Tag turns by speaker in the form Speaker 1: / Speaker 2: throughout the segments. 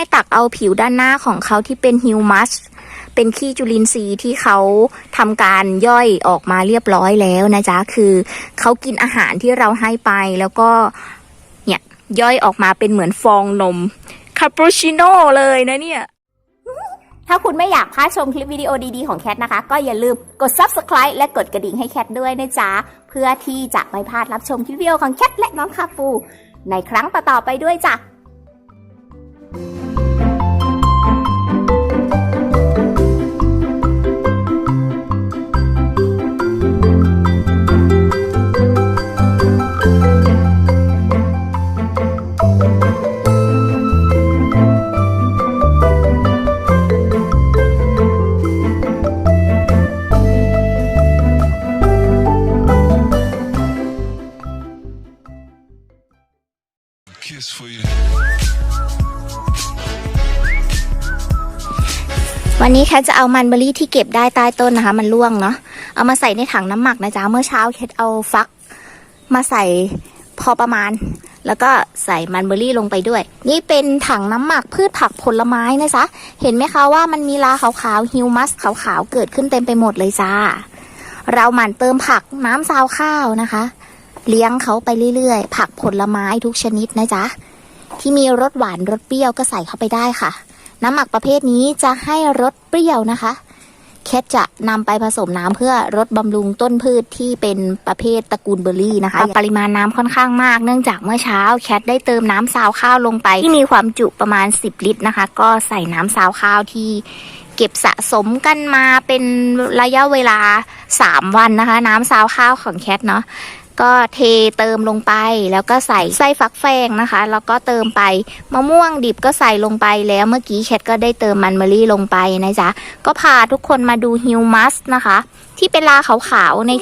Speaker 1: ให้ตักเอาผิวด้านหน้าของเขาที่เป็นฮิวมัสเป็นขี้จุลินทรีย์ที่เขาทำการย่อยออกมาเรียบร้อยแล้วนะจ๊ะคือเขากินอาหารที่เราให้ไปแล้วก็เนี่ยย่อยออกมาเป็นเหมือนฟองนมคาปูชิโน่เลยนะเนี่ย
Speaker 2: ถ้าคุณไม่อยากพลาดชมคลิปวิดีโอดีๆของแคทนะคะ ก็อย่าลืมกด subscribe และกดกระดิ่งให้แคทด้วยนะจ๊ะ เพื่อที่จะไม่พลาดรับชมคลิปวิดีโอของแคทและน้องคาปู ในครั้งต่อๆไปด้วยจ้ะ
Speaker 1: วันนี้แคทจะเอามันเบอร์รี่ที่เก็บได้ใต้ต้นนะคะ มันร่วงเนาะเอามาใส่ในถังน้ำหมักนะจ๊ะเมื่อเช้าแคทเอาฟัก มาใส่พอประมาณ แล้วก็ใส่มันเบอร์รี่ลงไปด้วย นี่เป็นถังน้ำหมักพืชผักผลไม้นะจ๊ะเห็นไหมคะว่ามันมีลาขาวๆฮิวมัสขาวๆเกิดขึ้นเต็มไปหมดเลยจ้าเราหมั่นเติมผักน้ำซาวข้าวนะคะ เลี้ยงเขาไปเรื่อยๆ ผักผลไม้ทุกชนิดนะจ๊ะที่มีรสหวานรสเปรี้ยวก็ใส่เข้าไปได้ค่ะ น้ำหมักประเภทนี้จะให้รสเปรี้ยวนะคะแคทจะนำไปผสมน้ำเพื่อรดบำรุงต้นพืชที่เป็นประเภทตระกูลเบอร์รี่นะคะ ปริมาณน้ำค่อนข้างมากเนื่องจากเมื่อเช้าแคทได้เติมน้ำซาวข้าวลงไป ที่มีความจุประมาณ 10 ลิตรนะคะ ก็ใส่น้ำซาวข้าวที่เก็บสะสมกันมาเป็นระยะเวลา 3 วันนะคะ น้ำซาวข้าวของแคทเนาะ ก็เทเติมลงไป แล้วก็ใส่ไส้ฟักแฟงนะคะ แล้วก็เติมไปมะม่วงดิบก็ใส่ลงไปแล้วเมื่อกี้แคทก็ได้เติมมันเมอรี่ลงไปนะจ๊ะก็พาทุกคนมาดูฮิวมัสนะคะ ที่เป็นลาขาวๆใน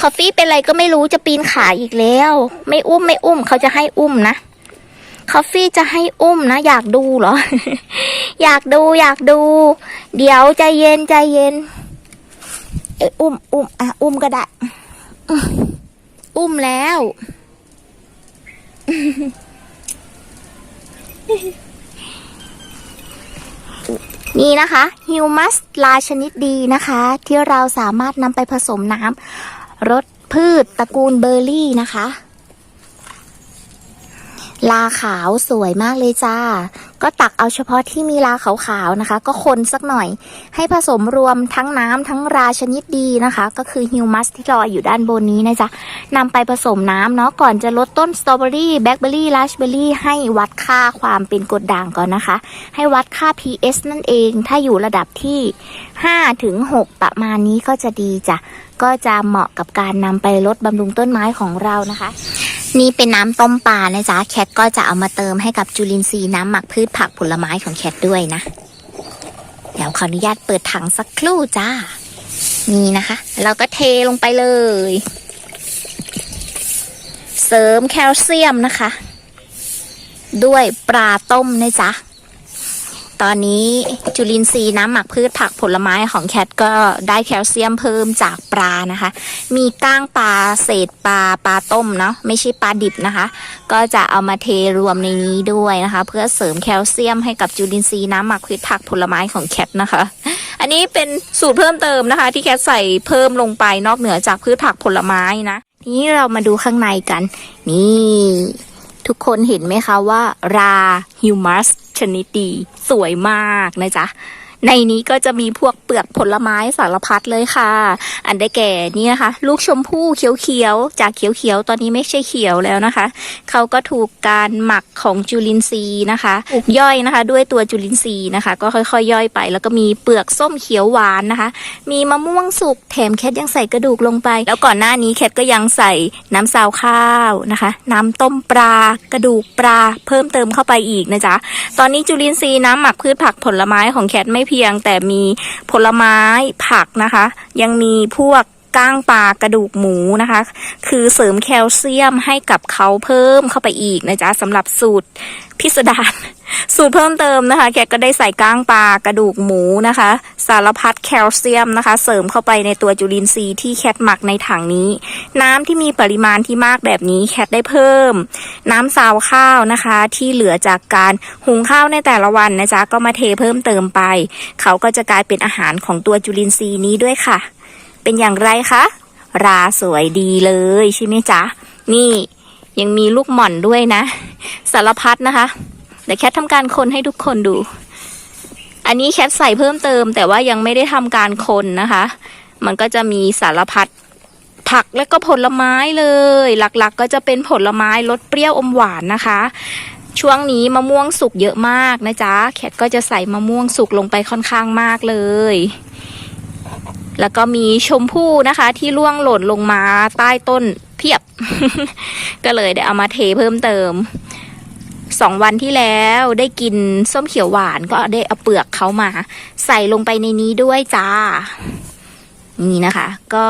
Speaker 1: คอฟฟี่เป็นอะไรก็ไม่รู้จะปีนขาอีกแล้ว ไม่อุ้มไม่อุ้มเขาจะให้อุ้มนะคอฟฟี่จะให้อุ้มนะ อยากดูเหรอ อยากดูอยากดู เดี๋ยวใจเย็นใจเย็น เอออุ้มอุ้มอะอุ้มก็ได้ อุ้มแล้ว นี่นะคะฮิวมัสลาชนิดดีนะคะ ที่เราสามารถนำไปผสมน้ำรสพืชตระกูลเบอร์รี่นะคะ ลาขาวสวยมากเลยจ้า ก็ตักเอาเฉพาะที่มีลาขาวๆนะคะ ก็คนสักหน่อย ให้ผสมรวมทั้งน้ำทั้งราชนิดดีนะคะ ก็คือฮิวมัสที่ลอยอยู่ด้านบนนี้นะจ๊ะนำไปผสมน้ำเนาะก่อนจะลดต้นสตรอเบอรี่แบล็คเบอรี่ราสเบอรี่ให้วัดค่าความเป็นกรดด่างก่อนนะคะ ให้วัดค่า pH นั่นเอง ถ้าอยู่ระดับที่5ถึง6ประมาณนี้ก็จะดีจ้ะ ก็จะเหมาะกับการนำไปลดบำรุงต้นไม้ของเรานะคะ นี่เป็นน้ำต้มปลานะจ๊ะแคทก็จะเอามาเติมให้กับจุลินทรีย์น้ำหมักพืชผักผลไม้ของแคทด้วยนะ เดี๋ยวขออนุญาตเปิดถังสักครู่จ้านี่นะคะ เราก็เทลงไปเลย เสริมแคลเซียมนะคะ ด้วยปลาต้มนะจ๊ะ ตอนนี้จุลินทรีย์น้ำหมักพืชผักผลไม้ของแคทก็ได้แคลเซียมเพิ่มจากปลานะคะ มีก้างปลาเศษปลาปลาต้มเนาะไม่ใช่ปลาดิบนะคะ ก็จะเอามาเทรวมในนี้ด้วยนะคะ เพื่อเสริมแคลเซียมให้กับจุลินทรีย์น้ำหมักพืชผักผลไม้ของแคทนะคะ อันนี้เป็นสูตรเพิ่มเติมนะคะ ที่แคทใส่เพิ่มลงไปนอกเหนือจากพืชผักผลไม้นะทีนี้เรามาดูข้างในกัน นี่ ทุกคนเห็นไหมคะว่าราฮิวมัส ชนิดดี สวยมากนะจ๊ะ ในนี้ก็จะมีพวกเปลือกผลไม้สารพัดเลยค่ะ อันได้แก่นี่นะคะ ลูกชมพู่เขียวๆ จากเขียวๆ ตอนนี้ไม่ใช่เขียวแล้วนะคะ เขาก็ถูกการหมักของจุลินทรีย์นะคะถูกย่อยนะคะ ด้วยตัวจุลินทรีย์นะคะ ก็ค่อยๆ ย่อยไป แล้วก็มีเปลือกส้มเขียวหวานนะคะ มีมะม่วงสุกแถมแคทยังใส่กระดูกลงไป แล้วก่อนหน้านี้แคทก็ยังใส่น้ำซาวข้าวนะคะ น้ำต้มปลากระดูกปลาเพิ่มเติมเข้าไปอีกนะจ๊ะตอนนี้จุลินทรีย์น้ำหมักพืชผักผลไม้ของแคทไม่เพียงแต่มีผลไม้ผักนะคะ ยังมีพวก ก้างปลากระดูกหมูนะคะ คือเสริมแคลเซียมให้กับเขาเพิ่มเข้าไปอีกนะจ๊ะสำหรับสูตรพิสดารสูตรเพิ่มเติมนะคะ แกก็ได้ใส่ก้างปลากระดูกหมูนะคะ สารพัดแคลเซียมนะคะ เสริมเข้าไปในตัวจุลินทรีย์ที่แคทหมักในถังนี้ น้ำที่มีปริมาณที่มากแบบนี้แคทได้เพิ่ม น้ำซาวข้าวนะคะ ที่เหลือจากการหุงข้าวในแต่ละวันนะจ๊ะก็มาเทเพิ่มเติมไป เขาก็จะกลายเป็นอาหารของตัวจุลินทรีย์นี้ด้วยค่ะ เป็นอย่างไรคะ ราสวยดีเลยใช่ไหมจ๊ะ นี่ยังมีลูกหม่อนด้วยนะ สารพัดนะคะเดี๋ยวแคททำการคนให้ทุกคนดู อันนี้แคทใส่เพิ่มเติม แต่ว่ายังไม่ได้ทำการคนนะคะ มันก็จะมีสารพัดผักและก็ผลไม้เลย หลักๆก็จะเป็นผลไม้รสเปรี้ยวอมหวานนะคะ ช่วงนี้มะม่วงสุกเยอะมากนะจ๊ะ แคทก็จะใส่มะม่วงสุกลงไปค่อนข้างมากเลย แล้วก็มีชมพู่นะคะ ที่ร่วงหล่นลงมาใต้ต้นเพียบ ก็เลยได้เอามาเทเพิ่มเติมสองวันที่แล้วได้กินส้มเขียวหวานก็ได้เอาเปลือกเขามา ใส่ลงไปในนี้ด้วยจ้า นี่นะคะ ก็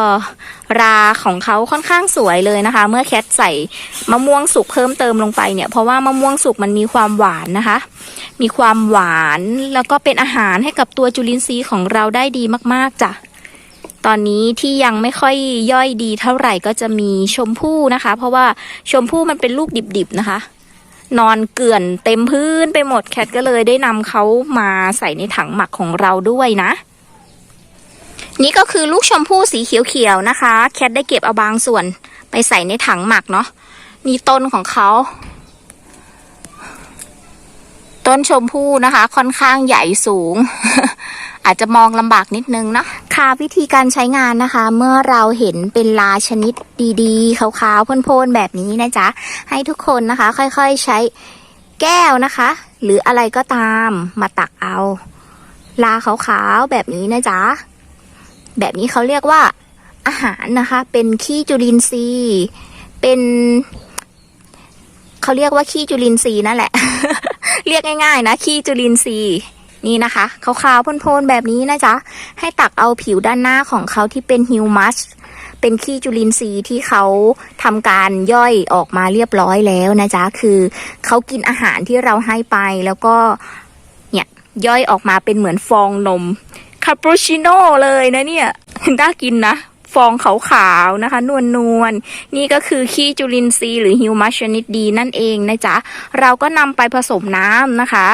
Speaker 1: ราของเขาค่อนข้างสวยเลยนะคะ เมื่อแคทใส่มะม่วงสุกเพิ่มเติมลงไปเนี่ย เพราะว่ามะม่วงสุกมันมีความหวานนะคะ มีความหวานแล้วก็เป็นอาหารให้กับตัวจุลินทรีย์ของเราได้ดีมาก ๆจ้ะ ตอนนี้ที่ยังไม่ค่อยย่อยดีเท่าไหร่ก็จะมีชมพู่นะคะ เพราะว่าชมพู่มันเป็นลูกดิบๆนะคะ นอนเกลื่อนเต็มพื้นไปหมดแคทก็เลยได้นำเขามาใส่ในถังหมักของเราด้วยนะ นี่ก็คือลูกชมพู่สีเขียวๆนะคะ แคทได้เก็บเอาบางส่วนไปใส่ในถังหมักเนาะนี่ต้นของเขาต้นชมพู่นะคะค่อนข้างใหญ่สูง อาจจะมองลำบากนิดนึงเนะคะวิธีการใช้งานนะคะ เมื่อเราเห็นเป็นลาชนิดดีๆขาวๆพ่นๆแบบนี้นะจ๊ะ ให้ทุกคนนะคะ ค่อยๆใช้แก้วนะคะ หรืออะไรก็ตามมาตักเอา ลาขาวๆแบบนี้นะจ๊ะ แบบนี้เขาเรียกว่าอาหารนะคะ เป็นขี้จุลินทรีย์ เป็นเขาเรียกว่าขี้จุลินทรีย์นั่นแหละ เรียกง่ายๆนะขี้จุลินทรีย์ นี่นะคะขาวๆพ่นๆแบบนี้นะจ๊ะ ให้ตักเอาผิวด้านหน้าของเขาที่เป็นฮิวมัสเป็นขี้จุลินทรีย์ที่เขาทำการย่อยออกมาเรียบร้อยแล้วนะจ๊ะ คือเขากินอาหารที่เราให้ไปแล้วก็เนี่ยย่อยออกมาเป็นเหมือนฟองนมคาปูชิโน่เลยนะเนี่ยน่ากินนะฟองขาวๆนะคะนวลนวลๆนี่ก็คือขี้จุลินทรีย์หรือฮิวมัสชนิดดีนั่นเองนะจ๊ะ เราก็นำไปผสมน้ำนะคะ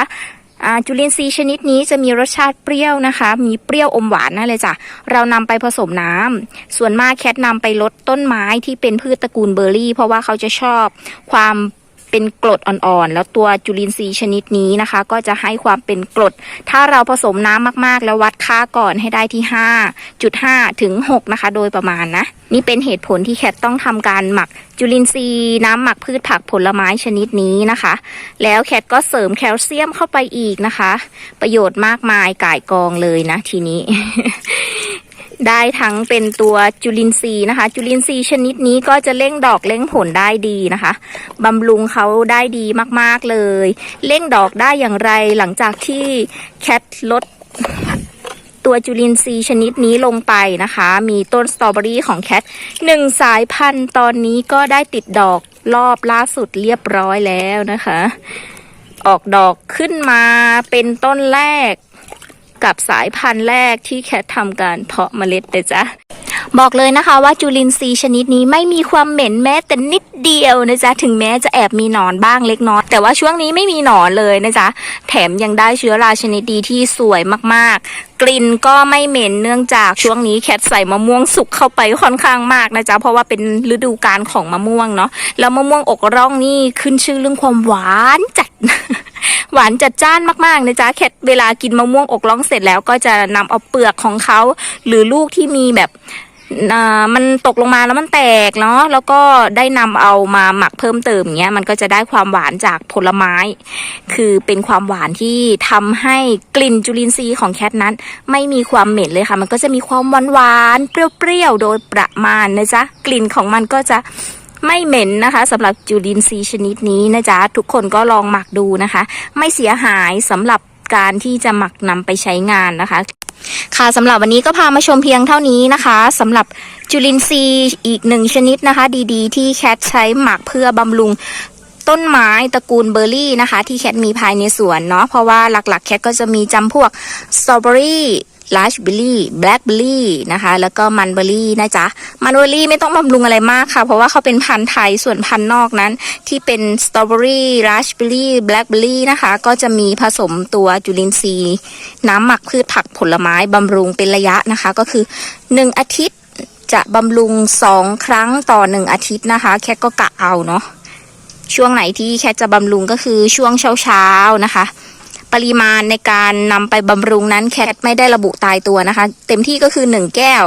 Speaker 1: จุลินทรีย์ชนิดนี้จะมีรสชาติเปรี้ยวนะคะ มีเปรี้ยวอมหวานนั่นเลยจ้ะ เรานำไปผสมน้ำส่วนมากแคทนำไปลดต้นไม้ที่เป็นพืชตระกูลเบอร์รี่ เพราะว่าเขาจะชอบความ เป็นกรดอ่อนๆ แล้วตัวจุลินทรีย์ชนิดนี้นะคะ ก็จะให้ความเป็นกรด ถ้าเราผสมน้ำมากๆ แล้ววัดค่าก่อนให้ได้ที่ 5.5 ถึง 6 นะคะ โดยประมาณนะ นี่เป็นเหตุผลที่แคทต้องทำการหมักจุลินทรีย์น้ำหมักพืชผักผลไม้ชนิดนี้นะคะ แล้วแคทก็เสริมแคลเซียมเข้าไปอีกนะคะ ประโยชน์มากมายก่ายกองเลยนะทีนี้ ได้ทั้งเป็นตัวจุลินทรีย์นะคะ จุลินทรีย์ชนิดนี้ก็จะเร่งดอกเร่งผลได้ดีนะคะบำรุงเขาได้ดีมากๆเลย เร่งดอกได้อย่างไรหลังจากที่แคทลดตัวจุลินทรีย์ชนิดนี้ลงไปนะคะ มีต้นสตรอเบอรี่ของแคทหนึ่งสายพันธุ์ตอนนี้ก็ได้ติดดอกรอบล่าสุดเรียบร้อยแล้วนะคะ ออกดอกขึ้นมาเป็นต้นแรก กับสายพันธุ์แรกที่แคททำการเพาะเมล็ดเลยจ้ะบอกเลยนะคะว่าจุลินทรีย์ชนิดนี้ไม่มีความเหม็นแม้แต่นิดเดียวนะจ๊ะถึงแม้จะแอบมีหนอนบ้างเล็กน้อยแต่ว่าช่วงนี้ไม่มีหนอนเลยนะจ๊ะแถมยังได้เชื้อราชนิดดีที่สวยมากๆ กลิ่นก็ไม่เหม็นเนื่องจากช่วงนี้แคทใส่มะม่วงสุกเข้าไปค่อนข้างมากนะจ๊ะเพราะว่าเป็นฤดูกาลของมะม่วงเนาะแล้วมะม่วงอกร่องนี่ขึ้นชื่อเรื่องความหวานจัด หวานจัดจ้านมากๆนะจ๊ะแคทเวลากินมะม่วงอกร่องเสร็จแล้วก็จะนำเอาเปลือกของเขาหรือลูกที่มีแบบมันตกลงมาแล้วมันแตกเนาะแล้วก็ได้นำเอามาหมักเพิ่มเติมเงี้ยมันก็จะได้ความหวานจากผลไม้ คือเป็นความหวานที่ทำให้กลิ่นจุลินทรีย์ของแคทนั้น ไม่มีความเหม็นเลยค่ะ มันก็จะมีความหวานหวานๆเปรี้ยวๆโดยประมาณนะจ๊ะกลิ่นของมันก็จะ ไม่เหม็นนะคะสำหรับจุลินทรีย์ชนิดนี้นะจ๊ะ ทุกคนก็ลองหมักดูนะคะ ไม่เสียหายสำหรับการที่จะหมักนำไปใช้งานนะคะ ค่ะสำหรับวันนี้ก็พามาชมเพียงเท่านี้นะคะสำหรับจุลินทรีย์อีกหนึ่งชนิดนะคะ ดีๆ ที่แคทใช้หมักเพื่อบำรุงต้นไม้ตระกูลเบอร์รี่นะคะ ที่แคทมีภายในสวนเนาะเพราะว่าหลักๆ แคทก็จะมีจำพวกสตรอเบอรี่ ราสเบอร์รี่แบล็คเบอร์รี่นะคะ แล้วก็มันเบอร์รี่นะจ๊ะมันเบอร์รี่ไม่ต้องบำรุงอะไรมากค่ะ เพราะว่าเขาเป็นพันธุ์ไทยส่วนพันธุ์นอกนั้น ที่เป็นสตรอเบอรี่ราสเบอร์รี่แบล็คเบอร์รี่นะคะ ก็จะมีผสมตัวจุลินทรีย์ น้ำหมักพืชผักผลไม้บำรุงเป็นระยะนะคะ ก็คือ 1 อาทิตย์จะบำรุง 2 ครั้งต่อ 1 อาทิตย์นะคะ แคทก็กะเอาเนาะช่วงไหนที่แคทจะบำรุงก็คือช่วงเช้าๆนะคะ ปริมาณในการนำไปบำรุงนั้นแคทไม่ได้ระบุตายตัวนะคะ เต็มที่ก็คือ 1 แก้ว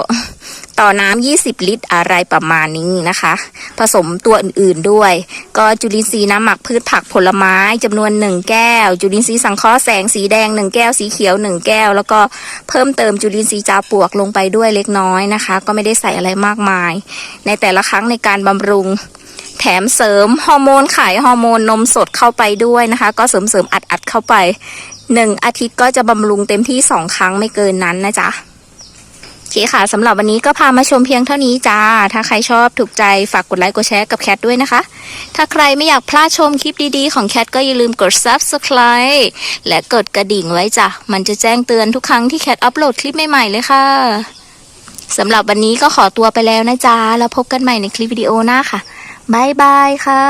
Speaker 1: ต่อน้ำ20 ลิตรอะไรประมาณนี้นะคะ ผสมตัวอื่นๆด้วย ก็จุลินทรีย์น้ำหมักพืชผักผลไม้จำนวน 1 แก้ว จุลินทรีย์สังเคราะห์แสงสีแดง 1 แก้วสีเขียว 1 แก้ว แล้วก็เพิ่มเติมจุลินทรีย์จาปวกลงไปด้วยเล็กน้อยนะคะ ก็ไม่ได้ใส่อะไรมากมาย ในแต่ละครั้งในการบำรุง แถมเสริมฮอร์โมนไข่ฮอร์โมนนมสดเข้าไปด้วยนะคะ ก็เสริมเสริมอัดอัดเข้าไปหนึ่งอาทิตย์ก็จะบำรุงเต็มที่สองครั้งไม่เกินนั้นนะจ๊ะโอเคค่ะสำหรับวันนี้ก็พามาชมเพียงเท่านี้จ้า ถ้าใครชอบถูกใจฝากกดไลค์กดแชร์กับแคทด้วยนะคะ ถ้าใครไม่อยากพลาดชมคลิปดีๆ ของแคทก็อย่าลืมกด subscribe และกดกระดิ่งไว้จ้ะ มันจะแจ้งเตือนทุกครั้งที่แคทอัปโหลดคลิปใหม่ๆเลยค่ะสำหรับวันนี้ก็ขอตัวไปแล้วนะจ๊ะแล้วพบกันใหม่ในคลิปวิดีโอหน้าค่ะ บายบายค่ะ